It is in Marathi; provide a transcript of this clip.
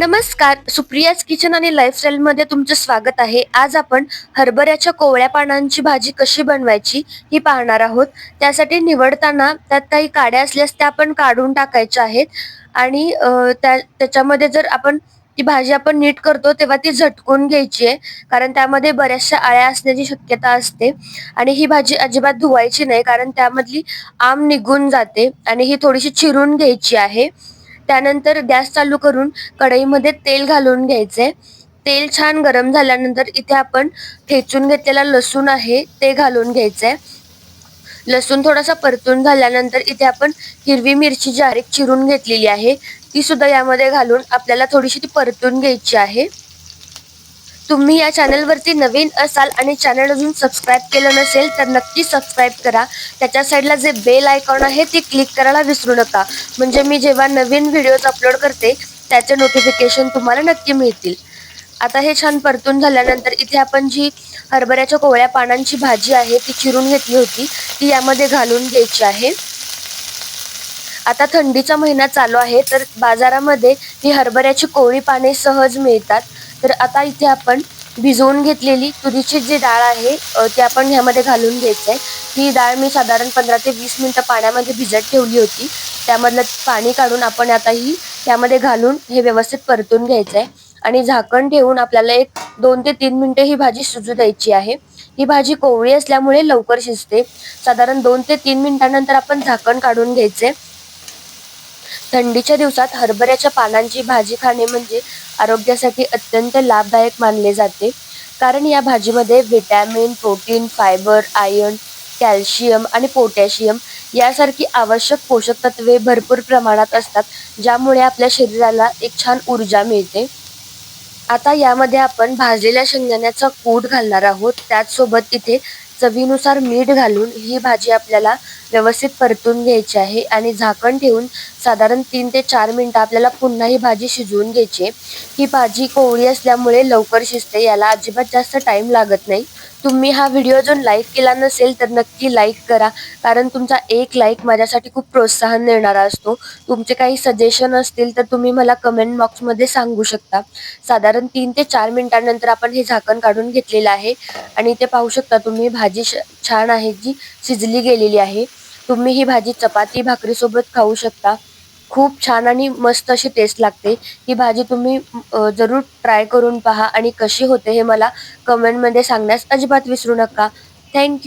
नमस्कार सुप्रियाज किचन आणि लाईफस्टाईलमध्ये तुमचं स्वागत आहे. आज आपण हरभऱ्याच्या कोवळ्या पानांची भाजी कशी बनवायची ही पाहणार आहोत. त्यासाठी निवडताना त्यात काही काड्या असल्यास त्या आपण काढून टाकायच्या आहेत. आणि त्या त्याच्यामध्ये जर आपण ती भाजी आपण नीट करतो तेव्हा ती झटकून घ्यायची आहे. कारण त्यामध्ये बऱ्याचशा आळ्या असण्याची शक्यता असते. आणि ही भाजी अजिबात धुवायची नाही कारण त्यामधली आम निघून जाते आणि ही थोडीशी चिरून घ्यायची आहे. त्यानंतर गॅस चालू करून कढईमध्ये तेल घालून घ्यायचे. तेल छान गरम झाल्यानंतर इथे आपण ठेचून घेतलेला लसूण आहे ते घालून घ्यायचंय लसूण थोडासा परतून झाल्यानंतर इथे आपण हिरवी मिरची जी चिरून घेतलेली आहे ती सुद्धा यामध्ये घालून आपल्याला थोडीशी ती परतून घ्यायची आहे. तुम्ही या चॅनलवरती नवीन असाल आणि चॅनल अजून सबस्क्राईब केलं नसेल तर नक्की सबस्क्राईब करा. त्याच्या साईडला जे बेल आयकॉन आहे ती क्लिक करायला विसरू नका. म्हणजे मी जेव्हा नवीन व्हिडिओज अपलोड करते त्याचे नोटिफिकेशन तुम्हाला नक्की मिळतील. आता हे छान परतून झाल्यानंतर इथे आपण जी हरभऱ्याच्या कोवळ्या पानांची भाजी आहे ती चिरून घेतली होती. ती यामध्ये घालून घ्यायची आहे. आता थंडीचा महिना चालू आहे तर बाजारामध्ये ही हरभऱ्याची कोवळी पाने सहज मिळतात. तर आता इथे आपण भिजवून घेतलेली तुरीची जी डाळ आहे ती आपण ह्यामध्ये घालून घ्यायचं आहे ही डाळ मी साधारण पंधरा ते वीस मिनटं पाण्यामध्ये भिजत ठेवली होती. त्यामधलं पाणी काढून आपण आता ही त्यामध्ये घालून हे व्यवस्थित परतून घ्यायचं आहे आणि झाकण ठेवून आपल्याला एक दोन ते तीन मिनटं ही भाजी शिजू द्यायची आहे. ही भाजी कोवळी असल्यामुळे लवकर शिजते. साधारण दोन ते तीन मिनटानंतर आपण झाकण काढून घ्यायचे थंडीच्या दिवसात हरभऱ्याच्या पानांची भाजी खाणे म्हणजे आरोग्यासाठी अत्यंत लाभदायक मानले जाते. कारण या भाजीमध्ये vitamin protein fibre iron calcium आणि पोटॅशियम यासारखी आवश्यक पोषक तत्वे भरपूर प्रमाणात असतात ज्यामुळे आपल्या शरीराला एक छान ऊर्जा मिळते. आता यामध्ये आपण भाजलेल्या शेंगदाण्याचा कूट घालणार आहोत. त्याचसोबत इथे चवीनुसार मीठ घालून ही भाजी आपल्याला व्यवस्थित परतून घ्यायची आहे आणि झाकण ठेवून साधारण तीन ते चार मिनटं आपल्याला पुन्हा ही भाजी शिजवून घ्यायची आहे. ही भाजी कोवळी असल्यामुळे लवकर शिजते याला अजिबात जास्त टाइम लागत नाही. तुम्ही हा व्हिडिओ जो लाईक केला नसेल तर नक्की लाईक करा कारण तुमचा एक लाईक माझ्यासाठी खूप प्रोत्साहन देणारा असतो. तुमचे काही सजेशन असतील तर तुम्ही मला कमेंट बॉक्समध्ये सांगू शकता. साधारण तीन ते चार मिनिटांनंतर आपण हे झाकण काढून घेतलेलं आहे आणि ते पाहू शकता तुम्ही भाजी भाजी छान आहे जी शिजली गेलेली आहे. तुम्ही ही भाजी चपाती भाकरीसोबत खाऊ शकता. खूप छान आणि मस्त अशी टेस्ट लागते. ही भाजी तुम्ही जरूर ट्राय करून पहा आणि कशी होते हे मला कमेंटमध्ये सांगण्यास अजिबात विसरू नका. थँक्यू